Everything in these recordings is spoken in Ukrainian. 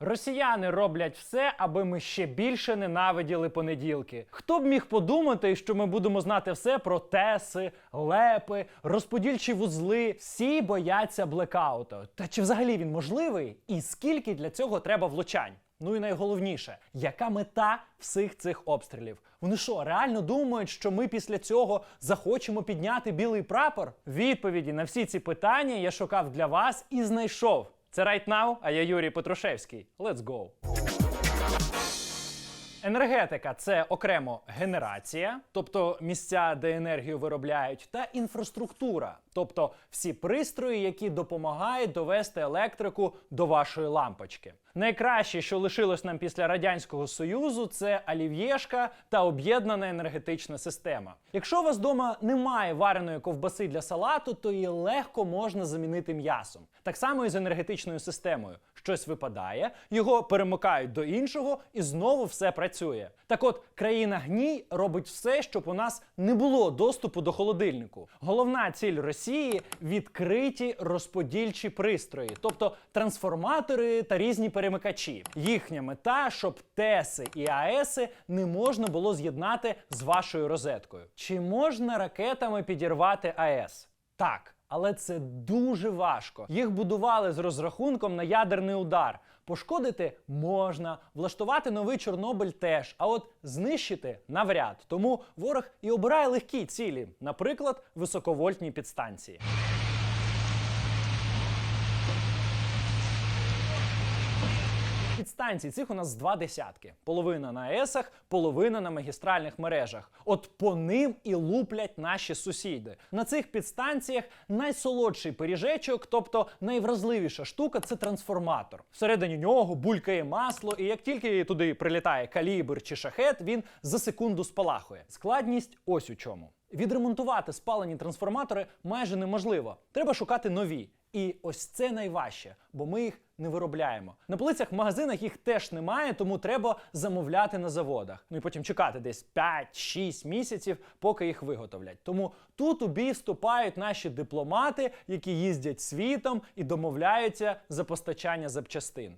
Росіяни роблять все, аби ми ще більше ненавиділи понеділки. Хто б міг подумати, що ми будемо знати все про теси, лепи, розподільчі вузли? Всі бояться блекауту. Та чи взагалі він можливий? І скільки для цього треба влучань? Ну і найголовніше, яка мета всіх цих обстрілів? Вони що, реально думають, що ми після цього захочемо підняти білий прапор? Відповіді на всі ці питання я шукав для вас і знайшов. Це Right Now, а я Юрій Петрушевський. Let's go! Енергетика це окремо генерація, тобто місця, де енергію виробляють, та інфраструктура, тобто всі пристрої, які допомагають довести електрику до вашої лампочки. Найкраще, що лишилось нам після радянського союзу, це олів'єшка та об'єднана енергетична система. Якщо у вас вдома немає вареної ковбаси для салату, то її легко можна замінити м'ясом. Так само і з енергетичною системою. Щось випадає, його перемикають до іншого, і знову все працює. Так от країна гній робить все, щоб у нас не було доступу до холодильнику. Головна ціль Росії відкриті розподільчі пристрої, тобто трансформатори та різні перемикачі. Їхня мета, щоб ТЕСи і АЕСи не можна було з'єднати з вашою розеткою. Чи можна ракетами підірвати АЕС? Так. Але це дуже важко. Їх будували з розрахунком на ядерний удар. Пошкодити можна, влаштувати новий Чорнобиль теж, а от знищити навряд. Тому ворог і обирає легкі цілі, наприклад, високовольтні підстанції. Підстанцій цих у нас два десятки: половина на АЕСах, половина на магістральних мережах. От по ним і луплять наші сусіди. На цих підстанціях найсолодший пиріжечок, тобто найвразливіша штука це трансформатор. Всередині нього булькає масло, і як тільки туди прилітає калібр чи шахет, він за секунду спалахує. Складність ось у чому. Відремонтувати спалені трансформатори майже неможливо. Треба шукати нові. І ось це найважче, бо ми їх не виробляємо. На полицях в магазинах їх теж немає, тому треба замовляти на заводах. Ну і потім чекати десь 5-6 місяців, поки їх виготовлять. Тому тут у бій вступають наші дипломати, які їздять світом і домовляються за постачання запчастин.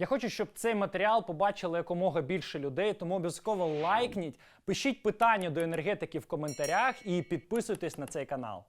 Я хочу, щоб цей матеріал побачили якомога більше людей, тому обов'язково лайкніть, пишіть питання до енергетики в коментарях і підписуйтесь на цей канал.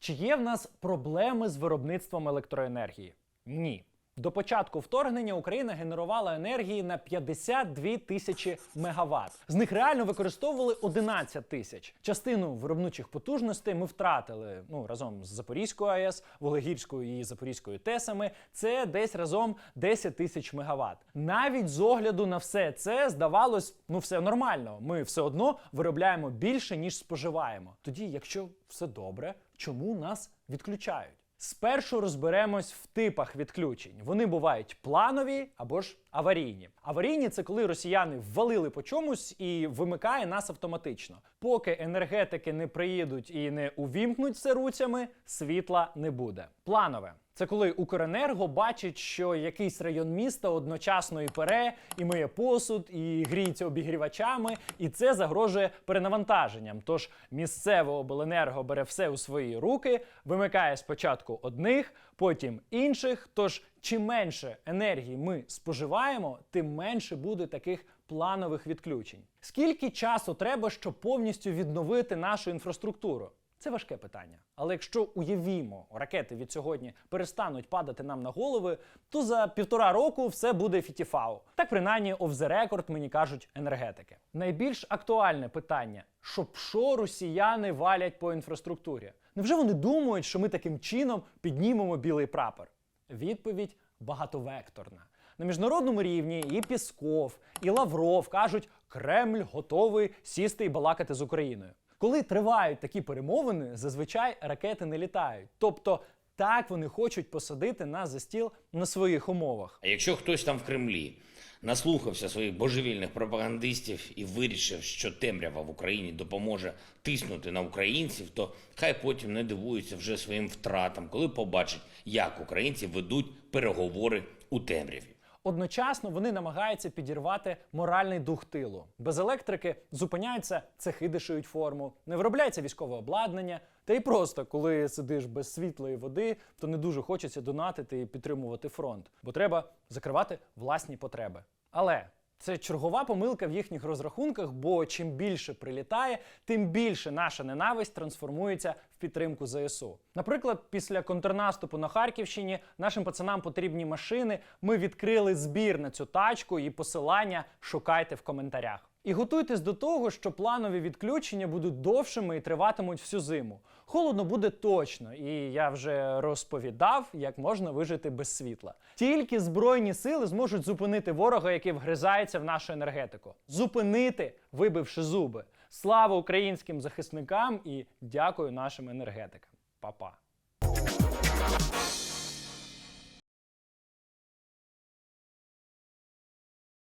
Чи є в нас проблеми з виробництвом електроенергії? Ні. До початку вторгнення Україна генерувала енергії на 52 тисячі мегаватт. З них реально використовували 11 тисяч. Частину виробничих потужностей ми втратили ну разом з Запорізькою АЕС, Вологірською і Запорізькою ТЕСами. Це десь разом 10 тисяч мегаватт. Навіть з огляду на все це здавалось, ну все нормально. Ми все одно виробляємо більше ніж споживаємо. Тоді, якщо все добре, чому нас відключають? Спершу розберемось в типах відключень. Вони бувають планові або ж аварійні. Аварійні це коли росіяни ввалили по чомусь і вимикає нас автоматично. Поки енергетики не приїдуть і не увімкнуть руцями, світла не буде. Планове. Це коли Укренерго бачить, що якийсь район міста одночасно і пере, і миє посуд, і гріється обігрівачами, і це загрожує перенавантаженням. Тож місцеве обленерго бере все у свої руки, вимикає спочатку одних, потім інших. Тож чим менше енергії ми споживаємо, тим менше буде таких планових відключень. Скільки часу треба, щоб повністю відновити нашу інфраструктуру? Це важке питання. Але якщо уявімо, ракети від сьогодні перестануть падати нам на голови, то за півтора року все буде фітіфау. Так принаймні off the record мені кажуть енергетики. Найбільш актуальне питання: щоб що росіяни валять по інфраструктурі? Невже вони думають, що ми таким чином піднімемо білий прапор? Відповідь багатовекторна. На міжнародному рівні і Пісков, і Лавров кажуть, Кремль готовий сісти і балакати з Україною. Коли тривають такі перемовини, зазвичай ракети не літають. Тобто так вони хочуть посадити нас за стіл на своїх умовах. А якщо хтось там в Кремлі наслухався своїх божевільних пропагандистів і вирішив, що темрява в Україні допоможе тиснути на українців, то хай потім не дивуються вже своїм втратам, коли побачать, як українці ведуть переговори у темряві. Одночасно вони намагаються підірвати моральний дух тилу. Без електрики зупиняються цехи дешують форму, не виробляється військове обладнання. Та й просто, коли сидиш без світла і води, то не дуже хочеться донатити і підтримувати фронт, бо треба закривати власні потреби. Але це чергова помилка в їхніх розрахунках, бо чим більше прилітає, тим більше наша ненависть трансформується в підтримку ЗСУ. Наприклад, після контрнаступу на Харківщині нашим пацанам потрібні машини. Ми відкрили збір на цю тачку і посилання шукайте в коментарях. І готуйтесь до того, що планові відключення будуть довшими і триватимуть всю зиму. Холодно буде точно, і я вже розповідав, як можна вижити без світла. Тільки збройні сили зможуть зупинити ворога, який вгризається в нашу енергетику. Зупинити, вибивши зуби. Слава українським захисникам і дякую нашим енергетикам. Па-па.